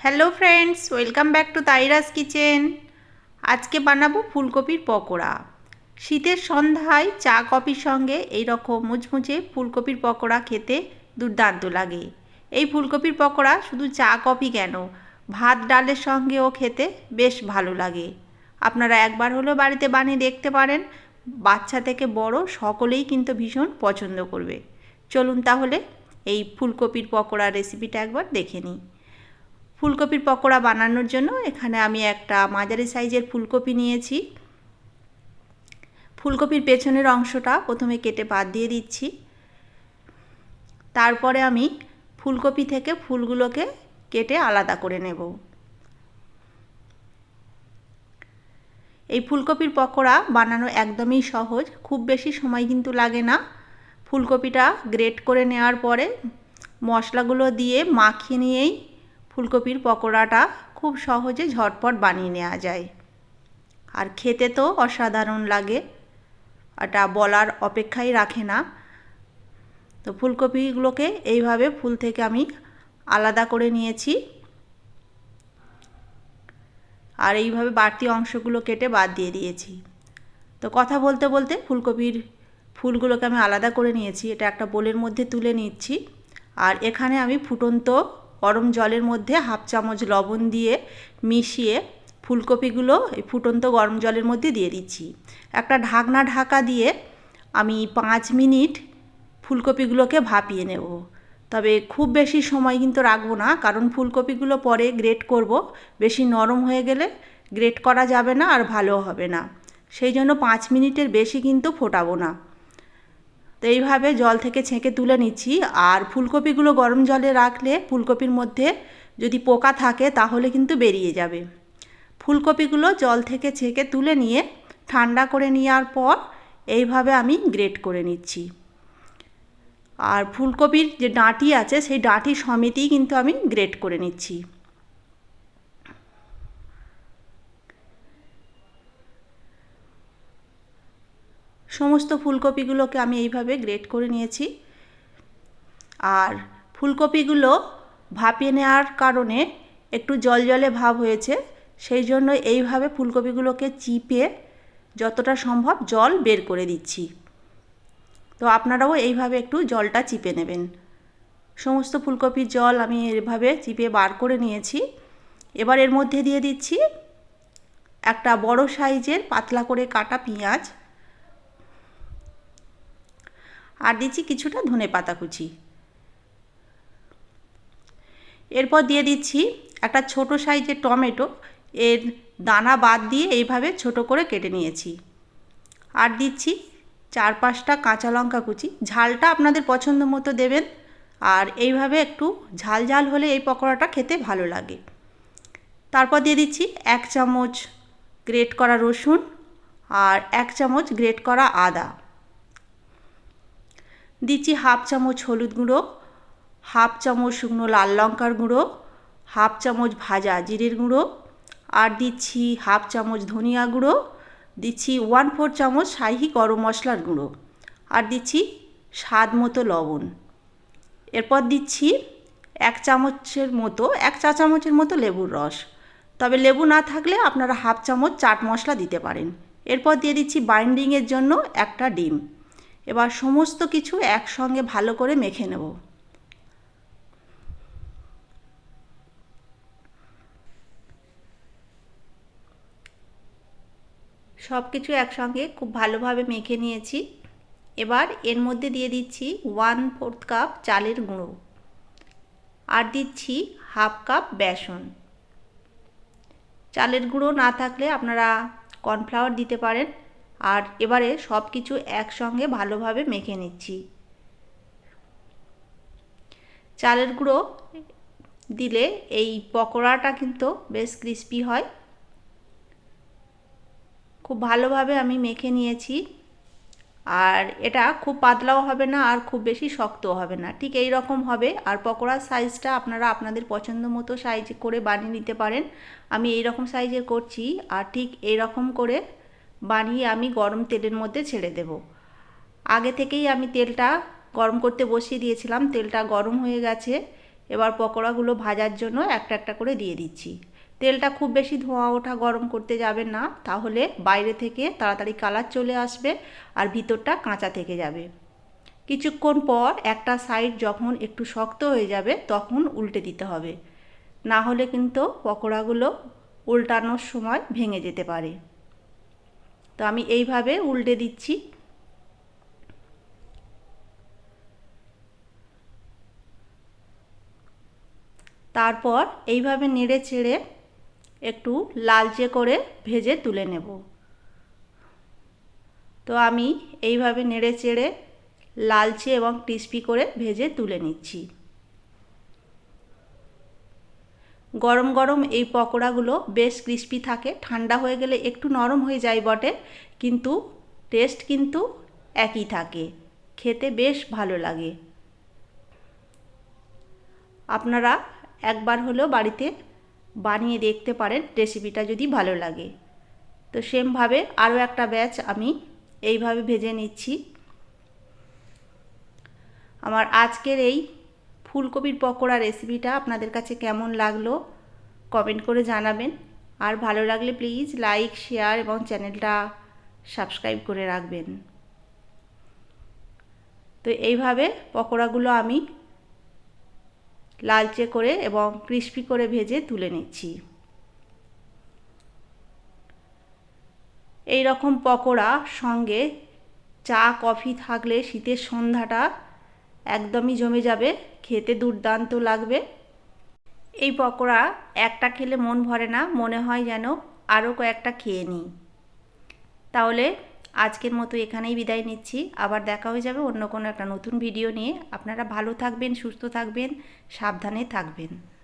Hello friends welcome back to Taira's kitchen আজকে বানাবো ফুলকপির পকোড়া। শীতের সন্ধ্যায় চা, কফির সঙ্গে এই রকম মুচমুচে ফুলকপির পকোড়া খেতে দুর্দান্ত লাগে। এই ফুলকপির পকোড়া শুধু চা, কফি কেন? ভাত, ডালের সঙ্গেও খেতে বেশ ভালো লাগে। আপনারা একবার হলেও বাড়িতে বানিয়ে দেখতে পারেন। বাচ্চা থেকে বড় সকলেই কিন্তু ভীষণ পছন্দ করবে। চলুন তাহলে এই ফুলকপির পকোড়া রেসিপিটা একবার দেখে নিই। ফুলকপির পকোড়া বানানোর জন্য এখানে আমি একটা মাঝারি সাইজের ফুলকপি নিয়েছি। ফুলকপির পেছনের অংশটা প্রথমে কেটে বাদ দিয়ে দিচ্ছি। তারপরে আমি ফুলকপি থেকে ফুলগুলোকে কেটে আলাদা করে নেব। এই ফুলকপির পকোড়া বানানো একদমই সহজ, খুব বেশি সময় কিন্তু লাগে না। ফুলকপিটা গ্রেট করে নেওয়ার পরে মশলাগুলো দিয়ে মাখিয়ে নিয়েই ফুলকপির পকোড়াটা খুব সহজে ঝটপট বানিয়ে নেওয়া যায়। আর খেতে তো অসাধারণ লাগে। এটা বলার অপেক্ষাই রাখে না। তো ফুলকপিগুলোকে এইভাবে ফুল থেকে আমি আলাদা করে নিয়েছি। আর এইভাবে বাড়তি অংশগুলো কেটে বাদ দিয়ে দিয়েছি। তো কথা বলতে বলতে ফুলকপির ফুলগুলোকে আমি আলাদা করে নিয়েছি। এটা একটা বোলের মধ্যে তুলে নিচ্ছি। আর এখানে আমি ফুটন্ত গরম জলের মধ্যে হাফ চামচ লবণ দিয়ে মিশিয়ে ফুলকপিগুলো এই ফুটন্ত গরম জলের মধ্যে দিয়ে দিচ্ছি। একটা ঢাকনা ঢাকা দিয়ে আমি পাঁচ মিনিট ফুলকপিগুলোকে ভাপিয়ে নেব। তবে খুব বেশি সময় কিন্তু রাখব না, কারণ ফুলকপিগুলো পরে গ্রেট করব। বেশি নরম হয়ে গেলে গ্রেট করা যাবে না আর ভালো হবে না। সেই জন্য পাঁচ মিনিটের বেশি কিন্তু ফোটাবো না। তো এইভাবে জল থেকে ছেঁকে তুলে নিচ্ছি। আর ফুলকপিগুলো গরম জলে রাখলে ফুলকপির মধ্যে যদি পোকা থাকে তাহলে কিন্তু বেরিয়ে যাবে। ফুলকপিগুলো জল থেকে ছেঁকে তুলে নিয়ে ঠান্ডা করে নেওয়ার পর এইভাবে আমি গ্রেট করে নিচ্ছি। আর ফুলকপির যে ডাঁটি আছে সেই ডাঁটি সমেতেই কিন্তু আমি গ্রেট করে নিচ্ছি। সমস্ত ফুলকপিগুলোকে আমি এইভাবে গ্রেট করে নিয়েছি। আর ফুলকপিগুলো ভাপিয়ে নেওয়ার কারণে একটু জল জলে ভাব হয়েছে, সেই জন্য এইভাবে ফুলকপিগুলোকে চিপে যতটা সম্ভব জল বের করে দিচ্ছি। তো আপনারাও এইভাবে একটু জলটা চিপে নেবেন। সমস্ত ফুলকপির জল আমি এভাবে চিপে বার করে নিয়েছি। এবার এর মধ্যে দিয়ে দিচ্ছি একটা বড় সাইজের পাতলা করে কাটা পেঁয়াজ। আর দিচ্ছি কিছুটা ধনে পাতা কুচি। এরপর দিয়ে দিচ্ছি একটা ছোট সাইজের টমেটো, এর দানা বাদ দিয়ে এইভাবে ছোট করে কেটে নিয়েছি। আর দিচ্ছি চার পাঁচটা কাঁচা লঙ্কা কুচি। ঝালটা আপনাদের পছন্দ মতো দেবেন, আর এইভাবে একটু ঝাল ঝাল হলে এই পকোড়াটা খেতে ভালো লাগে। তারপর দিয়ে দিচ্ছি এক চামচ গ্রেট করা রসুন আর এক চামচ গ্রেট করা আদা। দিচ্ছি হাফ চামচ হলুদ গুঁড়ো, হাফ চামচ শুকনো লাল লঙ্কার গুঁড়ো, হাফ চামচ ভাজা জিরের গুঁড়ো, আর দিচ্ছি হাফ চামচ ধনিয়া গুঁড়ো, দিচ্ছি ওয়ান ফোর চামচ শাহি গরম মশলার গুঁড়ো, আর দিচ্ছি স্বাদ মতো লবণ। এরপর দিচ্ছি এক চামচের মতো, এক চা চামচের মতো লেবুর রস। তবে লেবু না থাকলে আপনারা হাফ চামচ চাট মশলা দিতে পারেন। এরপর দিয়ে দিচ্ছি বাইন্ডিংয়ের জন্য একটা ডিম। এবার সমস্ত কিছু একসঙ্গে ভালো করে মেখে নেব। সব কিছু একসঙ্গে খুব ভালোভাবে মেখে নিয়েছি। এবার এর মধ্যে দিয়ে দিচ্ছি ওয়ান ফোর্থ কাপ চালের গুঁড়ো। আর দিচ্ছি হাফ কাপ বেসন। চালের গুঁড়ো না থাকলে আপনারা কর্নফ্লাওয়ার দিতে পারেন। আর এবারে সব কিছু একসঙ্গে ভালোভাবে মেখে নিচ্ছি। চালের গুঁড়ো দিলে এই পকোড়াটা কিন্তু বেশ ক্রিস্পি হয়। খুব ভালোভাবে আমি মেখে নিয়েছি। আর এটা খুব পাতলাও হবে না আর খুব বেশি শক্তও হবে না। ঠিক এই রকম হবে। আর পকোড়ার সাইজটা আপনারা আপনাদের পছন্দ মতো সাইজ করে বানিয়ে নিতে পারেন। আমি এই রকম সাইজের করছি। আর ঠিক এই রকম করে বানিয়ে আমি গরম তেলের মধ্যে ছেড়ে দেব। আগে থেকেই আমি তেলটা গরম করতে বসিয়ে দিয়েছিলাম। তেলটা গরম হয়ে গেছে। এবার পকোড়াগুলো ভাজার জন্য একটা একটা করে দিয়ে দিচ্ছি। তেলটা খুব বেশি ধোঁয়া ওঠা গরম করতে যাবেন না। তাহলে বাইরে থেকে তাড়াতাড়ি কালার চলে আসবে আর ভিতরটা কাঁচা থেকে যাবে। কিছুক্ষণ পর একটা সাইড যখন একটু শক্ত হয়ে যাবে তখন উল্টে দিতে হবে। না হলে কিন্তু পকোড়াগুলো উল্টানোর সময় ভেঙে যেতে পারে। তো আমি এইভাবে উল্টে দিচ্ছি। তারপর এইভাবে নেড়ে চেড়ে একটু লালচে করে ভেজে তুলে নেব। তো আমি এইভাবে নেড়ে চেড়ে লালচে এবং ক্রিস্পি করে ভেজে তুলে নিচ্ছি। গরম গরম এই পকোড়াগুলো বেশ ক্রিস্পি থাকে, ঠান্ডা হয়ে গেলে একটু নরম হয়ে যায় বটে, কিন্তু টেস্ট কিন্তু একই থাকে, খেতে বেশ ভালো লাগে। আপনারা একবার হলেও বাড়িতে বানিয়ে দেখতে পারেন রেসিপিটা যদি ভালো লাগে। তো সেমভাবে আরও একটা ব্যাচ আমি এইভাবে ভেজে নিচ্ছি। আমার আজকের এই ফুলকপির পকোড়া রেসিপিটা আপনাদের কাছে কেমন লাগল কমেন্ট করে জানাবেন। আর ভালো লাগলে প্লিজ লাইক শেয়ার এবং চ্যানেলটা সাবস্ক্রাইব করে রাখবেন। তো এইভাবে পকোড়াগুলো আমি লালচে করে এবং ক্রিস্পি করে ভেজে তুলে নিচ্ছি। এই রকম পকোড়া সঙ্গে চা কফি থাকলে শীতের সন্ধ্যাটা একদমই জমে যাবে, খেতে দুর্দান্ত লাগবে। এই পকোড়া একটা খেলে মন ভরে না, মনে হয় যেন আরও কয়েকটা খেয়ে নিই। তাহলে আজকের মতো এখানেই বিদায় নিচ্ছি। আবার দেখা হয়ে যাবে অন্য কোনো একটা নতুন ভিডিও নিয়ে। আপনারা ভালো থাকবেন, সুস্থ থাকবেন, সাবধানে থাকবেন।